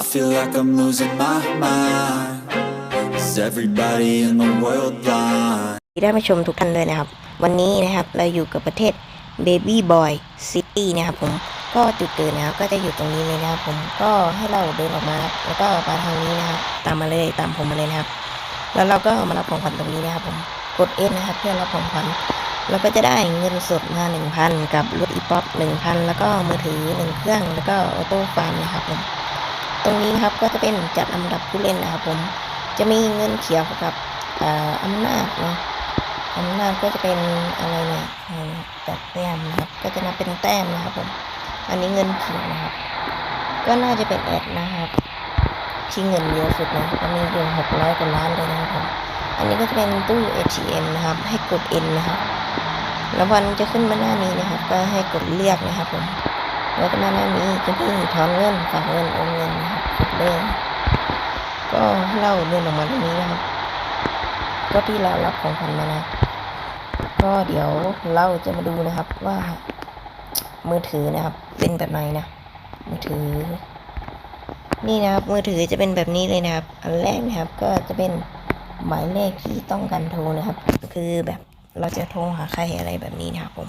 I feel like I'm losing my mind. Is everybody in the world blind? ได้มาชมทุกท่านเลยนะครับ วันนี้นะครับเราอยู่กับประเทศ Baby Boy City นะครับผมก็จุดเกิดนะครับก็จะอยู่ตรงนี้เลยนะครับผมก็ให้เราเดินออกมาครับแล้วก็มาทางนี้นะครับตามมาเลยตามผมมาเลยนะครับ แล้วเราก็มารับของขวัญตรงนี้นะครับผมกด S นะครับเพื่อรับของขวัญเราก็จะได้เงินสดมา1,000 กับรถอีป๊อป1,000 แล้วก็มือถือ1เครื่องแล้วก็ออโต้ฟันนะครับผม ตรงนี้นะครับก็จะเป็นจัดลำดับผู้เล่นนะครับผมจะมีเงินเขียวกับเอ่ออำนาจเนาะอำนาจก็จะเป็นอะไรเนี่ยอะไรเนี่ยจัดแต้มนะครับก็จะนับเป็นแต้มนะครับผมอันนี้เงินเขียวนะครับ ก็น่าจะเป็นแอดนะครับที่เงินเยอะสุดนะก็มีอยู่หกร้อยกว่าล้านเลยนะครับผมอันนี้ก็จะเป็นตู้ ATM นะครับ ให้กด N นะครับแล้ววันจะขึ้นมาหน้านี้นะครับ ก็ให้กดเรียกนะครับผม แล้วก็มาหน้านี้จะมีถอนเงินฝากเงินโอนเงินนะครับกดเลยก็ให้เราเดินออกมาตรงนี้นะครับ ก็ที่เรารับของขวัญมานะก็เดี๋ยวเราจะมาดูนะครับว่า มือถือนะครับ เป็นแบบไหนนะมือถือ นี่นะครับ มือถือจะเป็นแบบนี้เลยนะครับ อันแรกนะครับ ก็จะเป็นหมายเลขที่ต้องการโทรนะครับ คือแบบเราจะโทรหาใครอะไรแบบนี้นะครับผม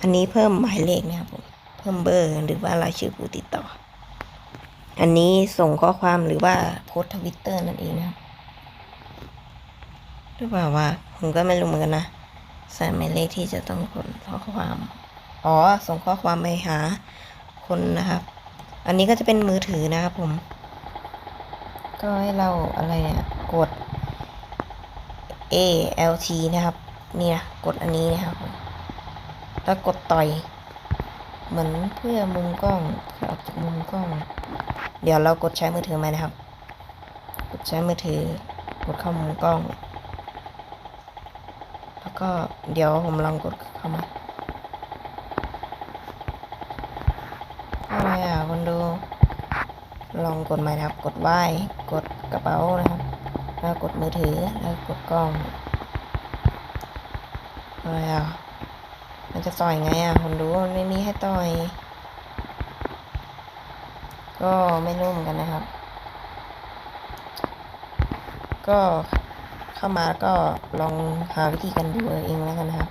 อันนี้เพิ่มหมายเลขนะครับผม เพิ่มเบอร์หรือว่ารายชื่อผู้ติดต่อ อันนี้ส่งข้อความหรือว่าโพสทวิตเตอร์นั่นเองนะรับหรือเปล่าว่าผมก็ไม่รู้เหมือนกันนะใส่หมายเลขที่จะต้องกดข้อความ อ๋อ ส่งข้อความไปหาคนนะครับ อันนี้ก็จะเป็นมือถือนะครับผม ก็ให้เราอะไรเนี่ยกด A L T นะครับ นี่นะกดอันนี้นะครับแล้วกดต่อย เหมือนเพื่อมุมกล้องเพื่อออกจากมุมกล้อง เดี๋ยวเรากดใช้มือถือไหมนะครับ กดใช้มือถือกดเข้ามุมกล้อง แล้วก็เดี๋ยวผมลองกดเข้ามาอะไรอะคนดู ลองกดใหม่นะครับ กดไหว้กดกระเป๋านะครับ แล้วกดมือถือแล้วกดกล้องอะไรอะ มันจะต่อยไงอะคนดูมันไม่มีให้ต่อย ก็ไม่รู้เหมือนกันนะครับ ก็เข้ามาก็ลองหาวิธีกันดูเองแล้วกันนะครับ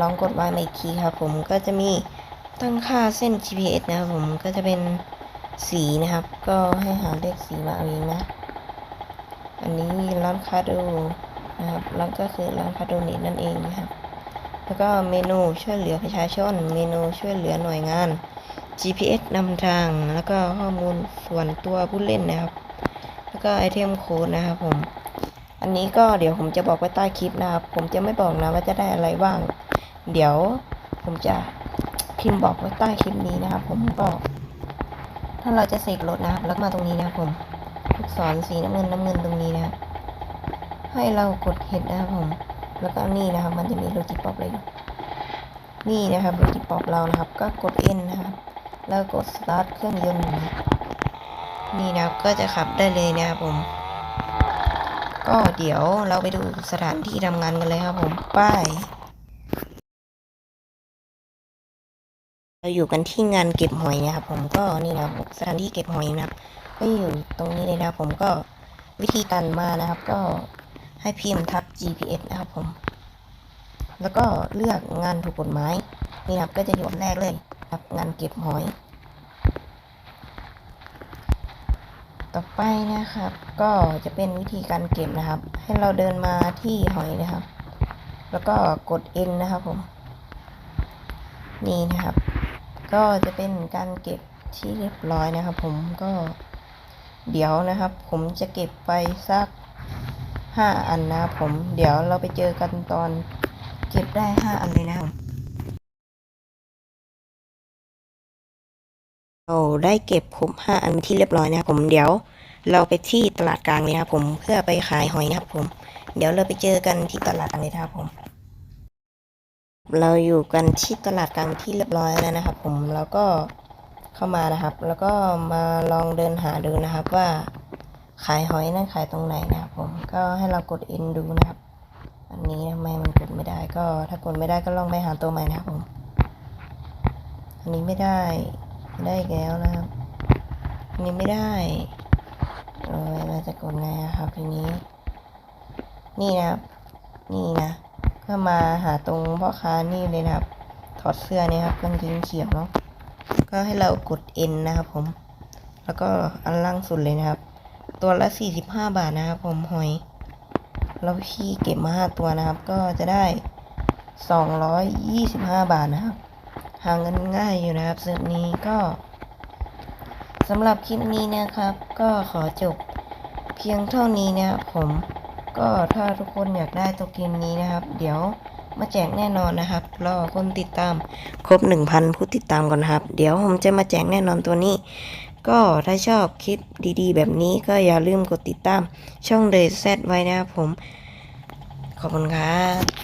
ลองกดไว้มาอีกทีครับ ผมก็จะมีตั้งค่าเส้น GPS นะครับผมก็จะเป็นสีนะครับ ก็ให้หาเลขสีมาเอาเองนะ อันนี้ร้านคาดูนะครับร้านก็คือร้านคาดูนินั่นเองนะครับ แล้วก็เมนูช่วยเหลือประชาชน เมนูช่วยเหลือหน่วยงาน GPS นำทาง แล้วก็ข้อมูลส่วนตัวผู้เล่นนะครับ แล้วก็ไอเทมโค้ดนะครับผม อันนี้ก็เดี๋ยวผมจะบอกไว้ใต้คลิปนะครับ ผมจะไม่บอกนะว่าจะได้อะไรบ้าง เดี๋ยวผมจะพิมพ์บอกไว้ใต้คลิปนี้นะครับ ผมก็ถ้าเราจะเสกรถนะครับ แล้วมาตรงนี้นะครับผมลูกศรสีน้ำเงินน้ำเงินตรงนี้นะครับให้เรากดเห็ดนะครับผม แล้วก็นี่นะครับ มันจะมีโลจิป๊อปเลยนี่นะครับโลจิป๊อปเรานะครับ ก็กด N นะครับ แล้วกด start เครื่องยนต์นี่นะครับก็จะขับได้เลยนะครับผม ก็เดี๋ยวเราไปดูสถานที่ทำงานกันเลยครับผมป้ายเราอยู่กันที่งานเก็บหอยนะครับผมก็นี่นะครับสถานที่เก็บหอยนะครับก็อยู่ตรงนี้เลยนะครับผมก็วิธีการมานะครับ ก็ ให้พิมพ์ทับ GPS นะครับผม แล้วก็เลือกงานถูกกฎหมายนี่ครับก็จะอยู่อันแรกเลยครับงานเก็บหอย ต่อไปนะครับก็จะเป็นวิธีการเก็บนะครับ ให้เราเดินมาที่หอยนะครับ แล้วก็กด N นะครับผม นี่นะครับ ก็จะเป็นการเก็บที่เรียบร้อยนะครับ ผมก็เดี๋ยวนะครับ ผมจะเก็บไปสัก ห้าอันนะผม เดี๋ยวเราไปเจอกันตอนเก็บได้ห้าอันเลยนะครับเราได้เก็บครบห้าอันที่เรียบร้อยนะครับผมเดี๋ยวเราไปที่ตลาดกลางเลยนะครับผมเพื่อไปขายหอยนะครับผม เดี๋ยวเราไปเจอกันที่ตลาดกันเลยนะครับผม เราอยู่กันที่ตลาดกลางที่เรียบร้อยแล้วนะครับ ผมแล้วก็เข้ามานะครับ แล้วก็มาลองเดินหาดูนะครับว่า ขายหอยนั่นขายตรงไหนนะครับผมก็ให้เรากด N ดูนะครับ อันนี้ทำไมมันกดไม่ได้ก็ถ้ากดไม่ได้ก็ลองไปหาตัวใหม่นะครับผม อันนี้ไม่ได้ไม่ได้อีกแล้วนะครับ อันี่ไม่ได้เออเราจะกดไงอะครับทีนี้ นี่นะครับ นี่นะก็มาหาตรงพ่อค้านี่เลยนะครับ ถอดเสื้อเนี่ยครับกางเกงเขียวเนาะก็ให้เรากด N นะครับผม แล้วก็อันล่างสุดเลยนะครับ ตัวละ 45 บาทนะครับผมหอย แล้วพี่เก็บมา5ตัวนะครับ ก็จะได้ 225 บาทนะครับหาเงินง่ายอยู่นะครับเซิร์ฟนี้ก็สำหรับคลิปนี้นะครับ ก็ขอจบเพียงเท่านี้นะครับผมก็ถ้าทุกคนอยากได้ตัวเกมนี้นะครับ เดี๋ยวมาแจกแน่นอนนะครับ รอคนติดตามครบ 1,000 ผู้ติดตามก่อนนะครับ เดี๋ยวผมจะมาแจกแน่นอนตัวนี้ ก็ถ้าชอบคลิปดีๆ แบบนี้ก็อย่าลืมกดติดตามช่องเดซไว้นะครับผม ขอบคุณครับ